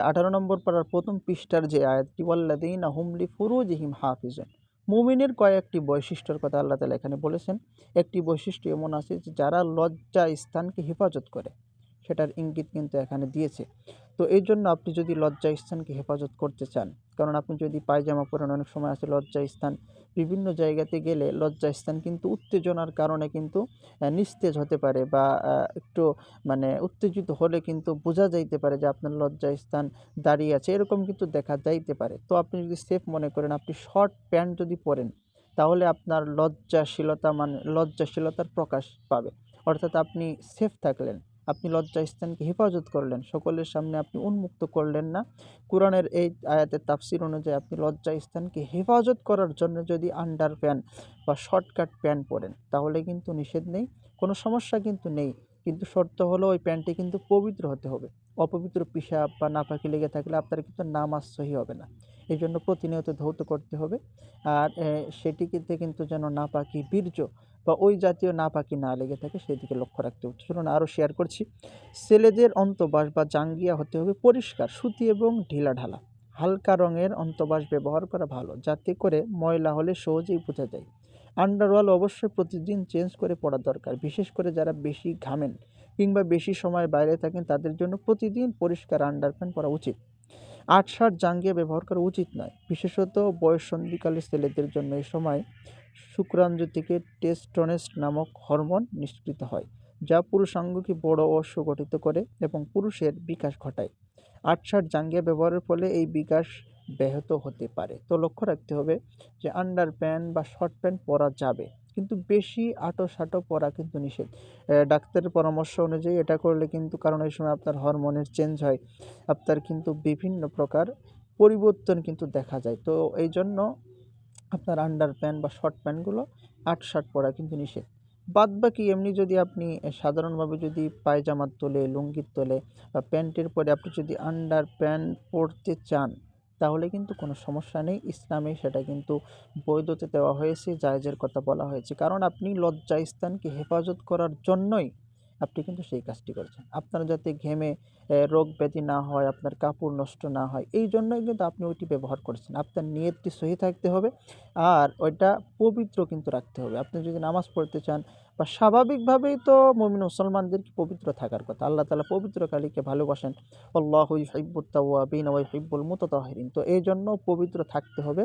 আঠারো নম্বর পাড়ার প্রথম পৃষ্ঠার যে আয়াতটি ওয়াল্লাদিন হুমলি ফুরুজিহিম হাফিজন। মুমিনের কয়েকটি বৈশিষ্ট্যর কথা আল্লাহ তালা এখানে বলেছেন। একটি বৈশিষ্ট্য এমন আছে যে, যারা লজ্জা স্থানকে হেফাজত করে সেটার ইঙ্গিত কিন্তু এখানে দিয়েছে। তো এই জন্য আপনি যদি লজ্জা স্থানকে হেফাজত করতে চান, কারণ আপনি যদি পায়জামা পরেন অনেক সময় আছে লজ্জা স্থান, বিভিন্ন জায়গাতে গেলে লজ্জা স্থান কিন্তু উত্তেজনার কারণে কিন্তু নিস্তেজ হতে পারে বা একটু মানে উত্তেজিত হলে কিন্তু বোঝা যাইতে পারে যে আপনার লজ্জা স্থান দাঁড়িয়ে আছে। এরকম কিন্তু দেখা যাইতে পারে। তো আপনি যদি সেফ মনে করেন, আপনি শর্ট প্যান্ট যদি পরেন, তাহলে আপনার লজ্জাশীলতা মানে লজ্জাশীলতার প্রকাশ পাবে। অর্থাৎ আপনি সেফ থাকলেন। আপনি লজ্জা স্থানকে হেফাজত করলেন, সকলের সামনে আপনি উন্মুক্ত করলেন না। কোরআনের এই আয়াতের তাফসির অনুযায়ী আপনি লজ্জা স্থানকে হেফাজত করার জন্য যদি আন্ডার প্যান্ট বা শর্টকাট প্যান্ট পরেন, তাহলে কিন্তু নিষেধ নেই, কোনো সমস্যা কিন্তু নেই। কিন্তু শর্ত হলো ওই প্যান্টটি কিন্তু পবিত্র হতে হবে। অপবিত্র পিসাব বা নাপাকি লেগে থাকলে আপনার কিন্তু নামাজ সহি হবে না। এই জন্য প্রতিনিয়ত ধৌত করতে হবে। আর এ, সেটিতে কিন্তু যেন নাপাকি বীর্য বা ওই জাতীয় নাপাকি না লেগে থাকে সেদিকে লক্ষ্য রাখতে হবে। চলুন আরও শেয়ার করছি। ছেলেদের অন্তবাস বা জাঙ্গিয়া হতে হবে পরিষ্কার সুতি এবং ঢিলা ঢালা। হালকা রঙের অন্তবাস ব্যবহার করা ভালো যাতে করে ময়লা হলে সহজেই বোঝা যায়। আন্ডারওয়াল অবশ্যই প্রতিদিন চেঞ্জ করে পড়া দরকার। বিশেষ করে যারা বেশি ঘামেন কিংবা বেশি সময় বাইরে থাকেন, তাদের জন্য প্রতিদিন পরিষ্কার আন্ডারপ্যান্ট পরা উচিত। আট শার্ট জাঙ্গিয়া ব্যবহার করা উচিত নয়। বিশেষত বয়ঃসন্ধিকালে ছেলেদের জন্য এই সময় শুক্রাণু থেকে টেস্টনেস্ট নামক হরমোন নিষ্কৃত হয়, যা পুরুষাঙ্গকে বড় ও সুগঠিত করে এবং পুরুষের বিকাশ ঘটায়। আট শার্ট জাঙ্গিয়া ব্যবহারের ফলে এই বিকাশ ব্যাহত হতে পারে। তো লক্ষ্য রাখতে হবে যে আন্ডার প্যান্ট বা শর্ট প্যান্ট পরা যাবে, কিন্তু বেশি আটো সাটো পরা কিন্তু নিষেধ। ডাক্তারের পরামর্শ অনুযায়ী এটা করলে কিন্তু কারণ এই সময় আপনার হরমোনের চেঞ্জ হয়। আপনার কিন্তু বিভিন্ন প্রকার পরিবর্তন কিন্তু দেখা যায়। তো এই জন্য আপনার আন্ডার প্যান্ট বা শর্ট প্যান্টগুলো আট শার্ট পরা কিন্তু নিষেধ। বাদ বাকি এমনি যদি আপনি সাধারণভাবে যদি পায়জামার তোলে, লুঙ্গির তোলে বা প্যান্টের পরে আপনি যদি আন্ডার প্যান্ট পরতে চান তাহলে কিন্তু কোনো সমস্যা নেই। ইসলামে সেটা কিন্তু বৈধতে দেওয়া হয়েছে, জায়েজের কথা বলা হয়েছে। কারণ আপনি লজ্জা স্থানকে হেফাজত করার জন্যই আপনি কিন্তু সেই কাজটি করেছেন। আপনার যাতে ঘেমে রোগ ব্যাধি না হয়, আপনার কাপড় নষ্ট না হয়, এই জন্যই কিন্তু আপনি ওইটি ব্যবহার করেছেন। আপনার নিয়তটি সহি থাকতে হবে আর ওইটা পবিত্র কিন্তু রাখতে হবে। আপনি যদি নামাজ পড়তে চান বা স্বাভাবিকভাবেই তো মমিন মুসলমানদেরকে পবিত্র থাকার কথা? আল্লাহ তালা পবিত্র কালীকে ভালোবাসেন। আল্লাহ হিব্বুত্তাওয়াবিন ওয়াই হিব্বুল মুতাতাহিরিন। তো এই জন্য পবিত্র থাকতে হবে।